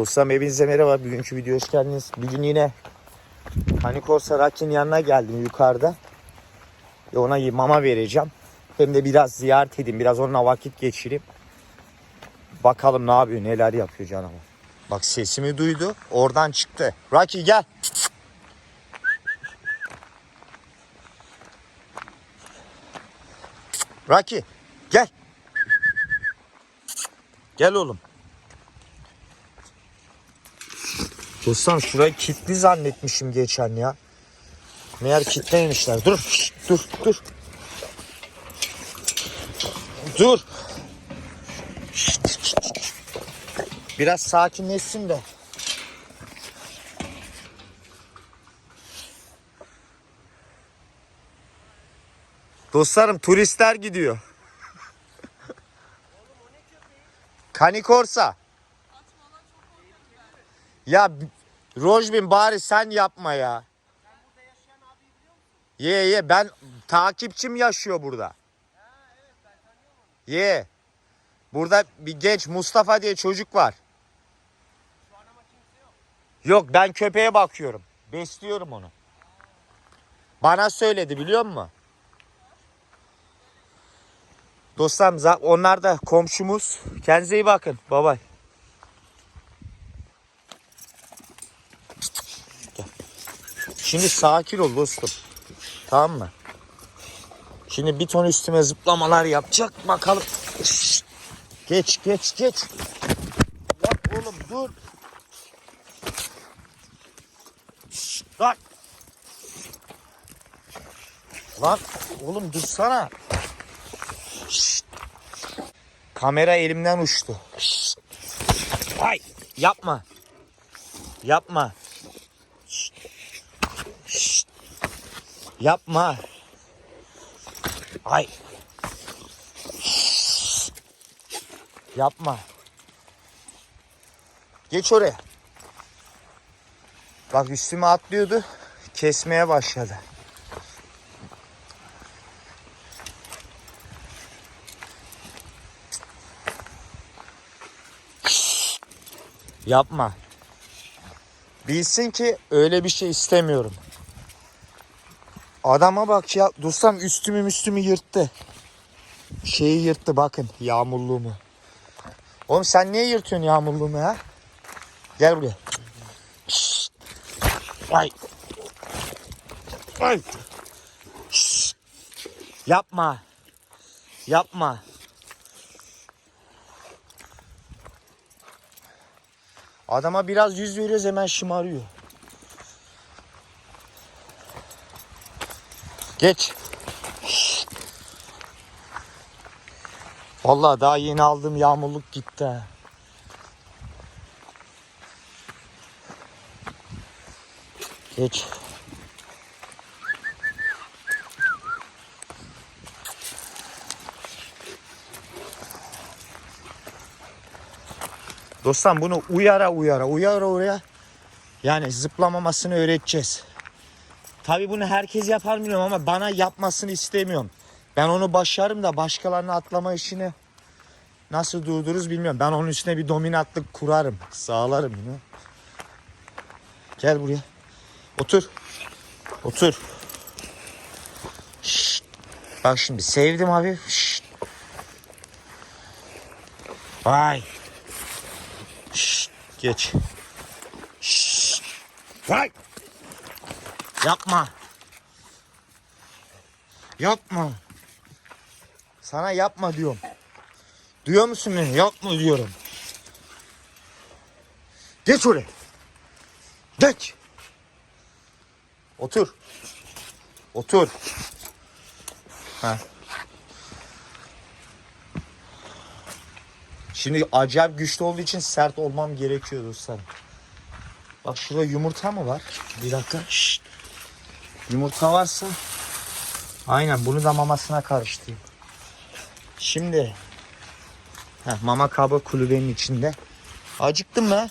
Dostlarım hepinize merhaba. Bugünkü video hoş geldiniz. Bugün yine Kanikorsa Raki'nin yanına geldim yukarıda. Ve ona mama vereceğim. Hem de biraz ziyaret edeyim. Biraz onunla vakit geçireyim. Bakalım ne yapıyor, neler yapıyor canavar. Bak sesimi duydu. Oradan çıktı. Rocky gel. Rocky gel. Gel oğlum. Dostum şurayı kilitli zannetmişim geçen ya. Meğer kilitleymişler. Dur, dur, dur. Dur. Biraz sakinleşsin de. Dostlarım turistler gidiyor. Kanikorsa. Ya Rojbin bari sen yapma ya. Ye ye ben takipçim yaşıyor burada. Ye. Burada bir genç Mustafa diye çocuk var. Yok ben köpeğe bakıyorum. Besliyorum onu. Bana söyledi biliyor musun? Dostlarım onlar da komşumuz. Kendinize iyi bakın. Bye bye. Şimdi sakin ol dostum. Tamam mı? Şimdi bir ton üstüme zıplamalar yapacak. Bakalım. Geç geç geç. Bak oğlum dur. Lan. Lan oğlum dursana. Kamera elimden uçtu. Ay yapma. Yapma. Şşt. Şşt. Yapma. Ay. Yapma. Geç oraya. Bak üstüme atlıyordu. Kesmeye başladı. Yapma. Bilsin ki öyle bir şey istemiyorum. Adama bak ya. Dostum üstümü üstümü yırttı. Şeyi yırttı bakın yağmurluğumu. Oğlum sen niye yırtıyorsun yağmurluğumu ya? Gel buraya. Şşt. Ay. Ay. Yapma. Yapma. Adama biraz yüz veriyoruz hemen şımarıyor. Geç. Şşt. Vallahi daha yeni aldığım yağmurluk gitti. Geç. Dostum bunu uyara uyara uyara uyara yani zıplamamasını öğreteceğiz. Tabi bunu herkes yapar bilmiyorum ama bana yapmasını istemiyorum. Ben onu başarım da başkalarına atlama işini nasıl durdururuz bilmiyorum. Ben onun üstüne bir dominantlık kurarım. Sağlarım yine. Gel buraya. Otur. Otur. Şşt. Bak şimdi sevdim abi. Şşt. Vay. Şşt. Geç. Şşt. Vay. Yapma. Yapma. Sana yapma diyorum. Duyuyor musun beni? Yapma diyorum. Geç oraya. Geç. Otur. Otur. Ha. Şimdi acayip güçlü olduğu için sert olmam gerekiyor dostlarım. Bak şurada yumurta mı var? Bir dakika. Şşt. Yumurta varsa aynen bunu da mamasına karıştırayım. Şimdi heh, mama kabı kulübenin içinde. Acıktın mı?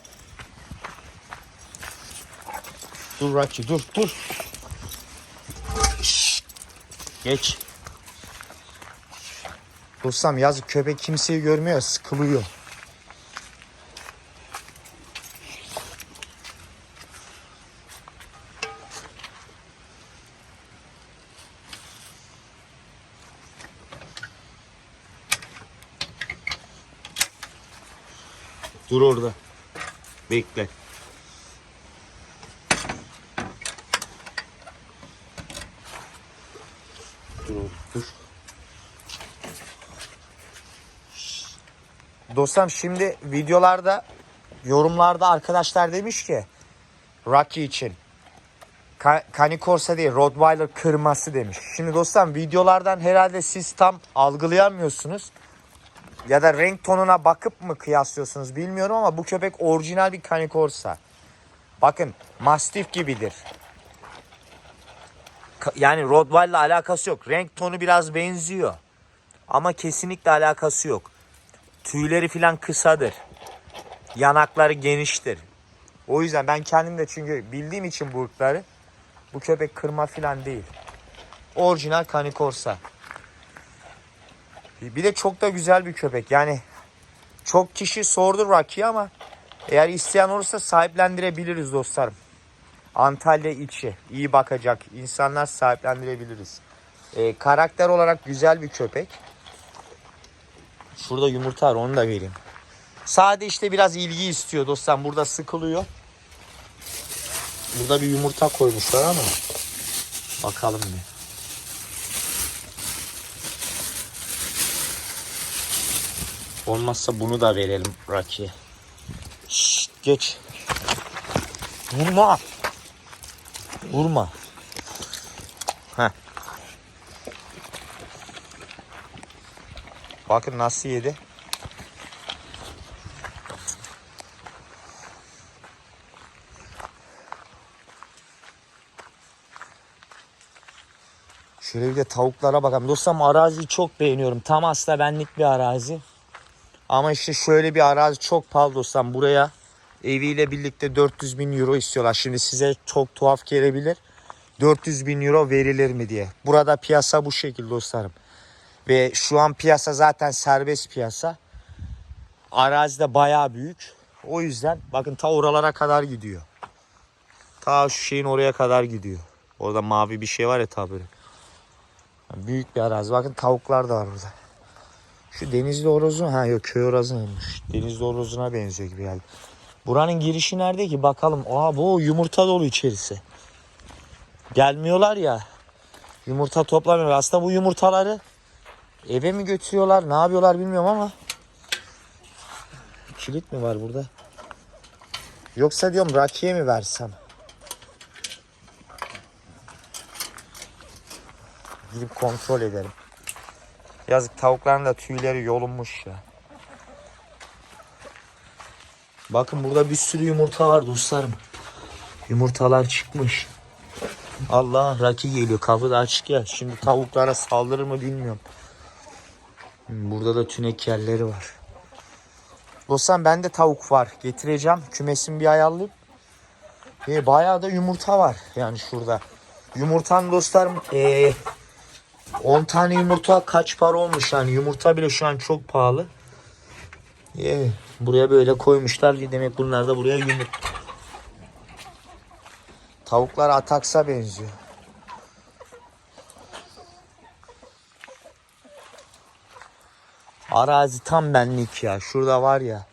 Dur Rocky dur dur. Geç. Dostum yazık köpek kimseyi görmüyor sıkılıyor. Dur orada. Bekle. Dur oğlum, dur. Dostum şimdi videolarda yorumlarda arkadaşlar demiş ki Rocky için Ka- Canicorsa değil Rottweiler kırması demiş. Şimdi dostum videolardan herhalde siz tam algılayamıyorsunuz. Ya da renk tonuna bakıp mı kıyaslıyorsunuz bilmiyorum ama bu köpek orijinal bir Canicorsa. Bakın Mastiff gibidir. Yani Rottweiler'la alakası yok. Renk tonu biraz benziyor. Ama kesinlikle alakası yok. Tüyleri filan kısadır. Yanakları geniştir. O yüzden ben kendim de çünkü bildiğim için bu ırkları bu köpek kırma filan değil. Orijinal Canicorsa. Bir de çok da güzel bir köpek. Yani çok kişi sordu Rocky'yi ama eğer isteyen olursa sahiplendirebiliriz dostlarım. Antalya içi iyi bakacak insanlar sahiplendirebiliriz. Ee, karakter olarak güzel bir köpek. Şurada yumurta var onu da vereyim. Sade işte biraz ilgi istiyor dostlar. Burada sıkılıyor. Burada bir yumurta koymuşlar ama bakalım bir. Olmazsa bunu da verelim Rocky'ye. Şşt, geç. Vurma. Vurma. Heh. Bakın nasıl yedi. Şöyle bir de tavuklara bakalım. Dostum araziyi çok beğeniyorum. Tam aslında benlik bir arazi. Ama işte şöyle bir arazi çok pahalı dostum. Buraya eviyle birlikte 400 bin euro istiyorlar. Şimdi size çok tuhaf gelebilir. 400 bin euro verilir mi diye. Burada piyasa bu şekilde dostlarım. Ve şu an piyasa zaten serbest piyasa. Arazi de bayağı büyük. O yüzden bakın ta oralara kadar gidiyor. Ta şu şeyin oraya kadar gidiyor. Orada mavi bir şey var ya ta böyle. Büyük bir arazi. Bakın tavuklar da var burada. Şu denizli horozu ha yok köy horozuymuş. Denizli horozuna benziyor gibi geldi. Buranın girişi nerede ki bakalım. Aa bu yumurta dolu içerisi. Gelmiyorlar ya. Yumurta toplamıyor. Aslında bu yumurtaları eve mi götürüyorlar ne yapıyorlar bilmiyorum ama. Kilit mi var burada? Yoksa diyorum rakiye mi versem? Gidip kontrol edelim. Yazık tavukların da tüyleri yolunmuş ya. Bakın burada bir sürü yumurta var dostlarım. Yumurtalar çıkmış. Allah Raki geliyor. Kapı da açık ya. Şimdi tavuklara saldırır mı bilmiyorum. Hmm, Burada da tünek yerleri var. Dostlarım bende tavuk var. Getireceğim. Kümesimi bir ayarlayıp. E, bayağı da yumurta var. Yani şurada. Yumurtan dostlarım ee, 10 tane yumurta kaç para olmuş yani yumurta bile şu an çok pahalı. Ee, buraya böyle koymuşlar demek bunlar da buraya yumurta. Tavuklar ataksa benziyor. Arazi tam benlik ya. Şurada var ya.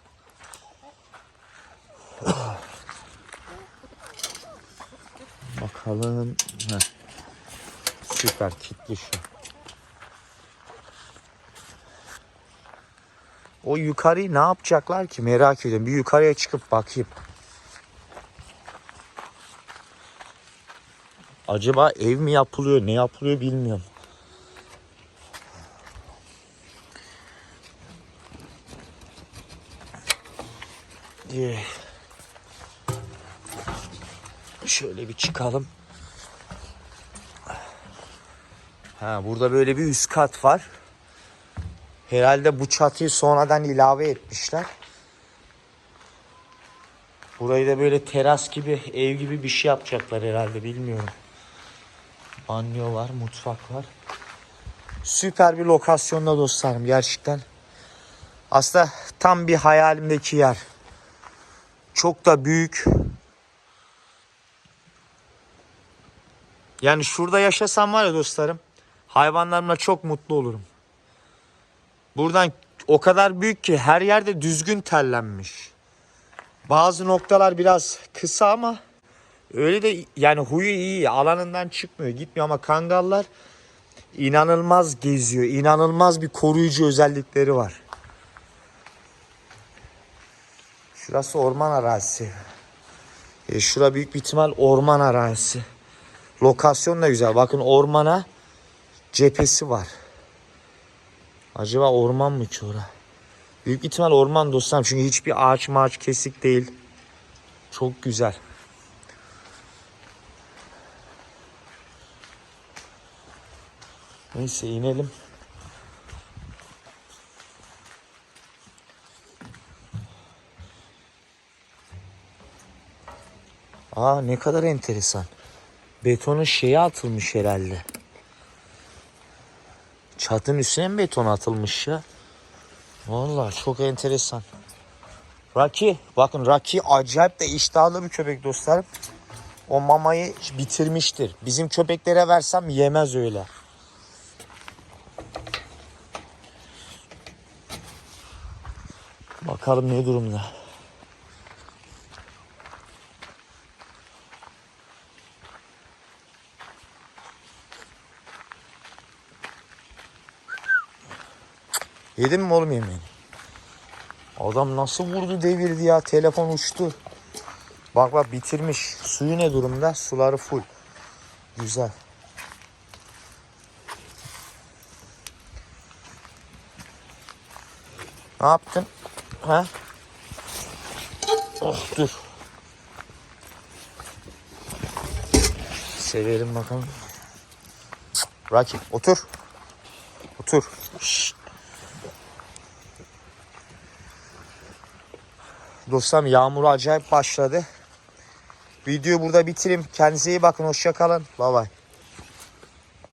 Bakalım. Heh. Süper kitli şu. O yukarıyı ne yapacaklar ki merak ediyorum. Bir yukarıya çıkıp bakayım. Acaba ev mi yapılıyor, ne yapılıyor bilmiyorum. Diye. Şöyle bir çıkalım. Ha, burada böyle bir üst kat var. Herhalde bu çatıyı sonradan ilave etmişler. Burayı da böyle teras gibi, ev gibi bir şey yapacaklar herhalde bilmiyorum. Banyo var, mutfak var. Süper bir lokasyonda dostlarım gerçekten. Aslında tam bir hayalimdeki yer. Çok da büyük. Yani şurada yaşasam var ya dostlarım. Hayvanlarımla çok mutlu olurum. Buradan o kadar büyük ki her yerde düzgün tellenmiş. Bazı noktalar biraz kısa ama öyle de yani huyu iyi. Alanından çıkmıyor, gitmiyor ama kangallar inanılmaz geziyor. İnanılmaz bir koruyucu özellikleri var. Şurası orman arazisi. E, şura büyük bir ihtimal orman arazisi. Lokasyon da güzel. Bakın ormana cephesi var. Acaba orman mı ki ora? Büyük ihtimal orman dostlarım. Çünkü hiçbir ağaç maaç kesik değil. Çok güzel. Neyse inelim. Aa ne kadar enteresan. Betonun şeyi atılmış herhalde. Çatının üstüne mi beton atılmış ya? Vallahi çok enteresan. Rocky, bakın Rocky acayip de iştahlı bir köpek dostlarım. O mamayı bitirmiştir. Bizim köpeklere versem yemez öyle. Bakalım ne durumda. Yedin mi oğlum yemeğini? Adam nasıl vurdu devirdi ya. Telefon uçtu. Bak bak bitirmiş. Suyu ne durumda? Suları full. Güzel. Ne yaptın? Ha? Oh dur. Severim bakalım. Rakip otur. Otur. Şşt. Dostlarım yağmur acayip başladı. Videoyu burada bitireyim. Kendinize iyi bakın. Hoşça kalın. Bay bay.